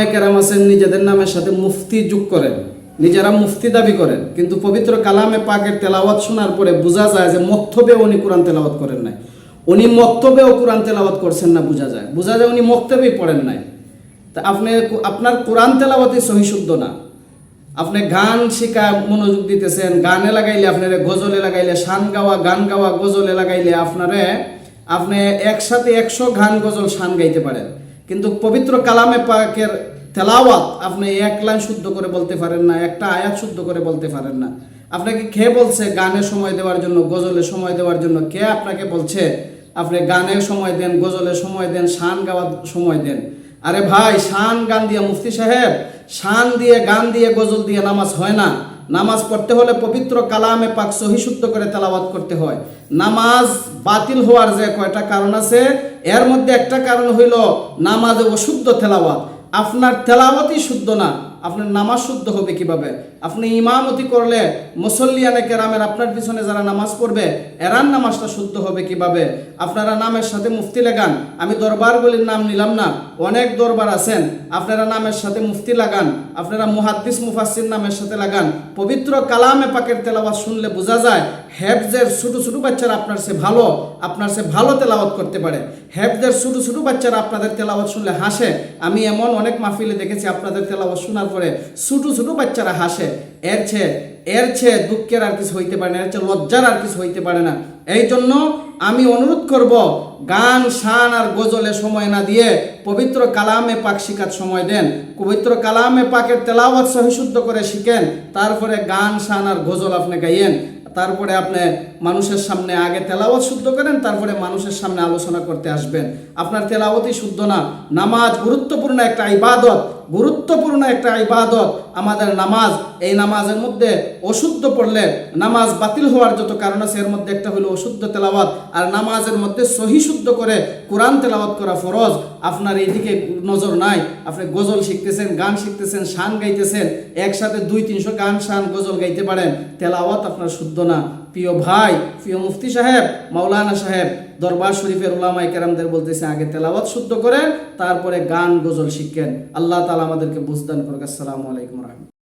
ওলামায়ে কেরাম আছেন, নিজেদের নামের সাথে মুফতি যোগ করেন। নিজেরা মুফতি দাবি করেন, কিন্তু পবিত্র কালামে পাকের তেলাওয়াত শোনার পরে বোঝা যায় যে মক্তবে উনি কোরআন তেলাওয়াত করেন নাই। উনি মক্তবেও কোরআন তেলাওয়াত করছেন না বোঝা যায়। বোঝা যায় উনি মক্তবেই পড়েন নাই। তা আপনি আপনার কোরআন তেলাওয়াতই সহিশুদ্ধ না। আপনি গান শিখা মনোযোগ দিতেছেন, গানে লাগাইলে আপনারে গজলে লাগাইলে শান গাওয়া, গান গাওয়া, গজলে লাগাইলে আপনারে, আপনি একসাথে একশো গান গজল শান গাইতে পারেন। কিন্তু পবিত্র কালামে পাকের তেলাওয়াত আপনি এক লাইন শুদ্ধ করে বলতে পারেন না, একটা আয়াত শুদ্ধ করে বলতে পারেন না। আপনাকে কে বলছে গানে সময় দেওয়ার জন্য, গজলে সময় দেওয়ার জন্য? কে আপনাকে বলছে? আপনি গানে সময় দেন, গজলে সময় দেন, শান গাওয়ার সময় দেন। আরে ভাই, শান গান দিয়ে মুফতি সাহেব, শান দিয়ে, গান দিয়ে, গজল দিয়ে নামাজ হয় না। নামাজ পড়তে হলে পবিত্র কালামে পাক সহিশুদ্ধ করে তেলাওয়াত করতে হয়। নামাজ বাতিল হওয়ার যে কয়টা কারণ আছে, এর মধ্যে একটা কারণ হইল নামাজ অশুদ্ধ তেলাওয়াত। আপনার তেলাওয়াতই শুদ্ধ না আপনার নামাজ শুদ্ধ হবে কীভাবে? আপনি ইমামতি করলে মুসল্লিয়ানে কেরামের আপনার পিছনে যারা নামাজ পড়বে এরান নামাজটা শুদ্ধ হবে কীভাবে? আপনারা নামের সাথে মুফতি লাগান। আমি দরবারগুলির নাম নিলাম না, অনেক দরবার আছেন। আপনারা নামের সাথে মুফতি লাগান, আপনারা মুহাদ্দিস মুফাসির নামের সাথে লাগান। পবিত্র কালামে পাকের তেলাওয়াত শুনলে বোঝা যায়, হেফজের ছোটো ছোটো বাচ্চারা আপনার সে ভালো, আপনার সে ভালো তেলাওয়াত করতে পারে। হেফজের ছোটো ছোটো বাচ্চারা আপনাদের তেলাওয়াত শুনলে হাসে। আমি এমন অনেক মাহফিলে দেখেছি আপনাদের তেলাওয়াত শোনার পরে ছোটো ছোটো বাচ্চারা হাসে। এর চেয়ে এর চেয়ে দুঃখের আর কিছু হইতে পারে না, এর চেয়ে লজ্জার আর কিছু হইতে পারে না। এই জন্য আমি অনুরোধ করব, গান, শান আর গজলে সময় না দিয়ে পবিত্র কালামে পাক শিখার সময় দেন। পবিত্র কালামে পাকের তেলাওয়াত সহিশুদ্ধ করে শিখেন। তারপরে গান, শান আর গজল আপনি গাইয়েন। তারপরে আপনি মানুষের সামনে আগে তেলাওয়াত শুদ্ধ করেন, তারপরে মানুষের সামনে আলোচনা করতে আসবেন। আপনার তেলাওয়াতই শুদ্ধ না। নামাজ গুরুত্বপূর্ণ একটা ইবাদত। গুরুত্বপূর্ণ একটা ইবাদত, আমাদের নামাজ। এই নামাজের মধ্যে অশুদ্ধ পড়লে নামাজ বাতিল হওয়ার যত কারণ আছে, এর মধ্যে একটা হলো অশুদ্ধ তেলাওয়াত। আর নামাজের মধ্যে সহি শুদ্ধ করে কোরআন তেলাওয়াত করা ফরজ। আপনার এইদিকে নজর নাই। আপনি গজল শিখতেছেন, গান শিখতেছেন, শান গাইতেছেন, একসাথে দুই তিনশো গান, শান, গজল গাইতে পারেন। তেলাওয়াত আপনার শুদ্ধ না। প্রিয় ভাই, প্রিয় মুফতি সাহেব, মাওলানা সাহেব, দরবার শরীফের উলামাই কেরামদের বলতেছে, আগে তেলাওয়াত শুদ্ধ করেন, তারপরে গান, গজল শিখেন। আল্লাহ তালা আমাদেরকে বুঝদান করুক। আসসালামু আলাইকুম রহমতুল্লাহ।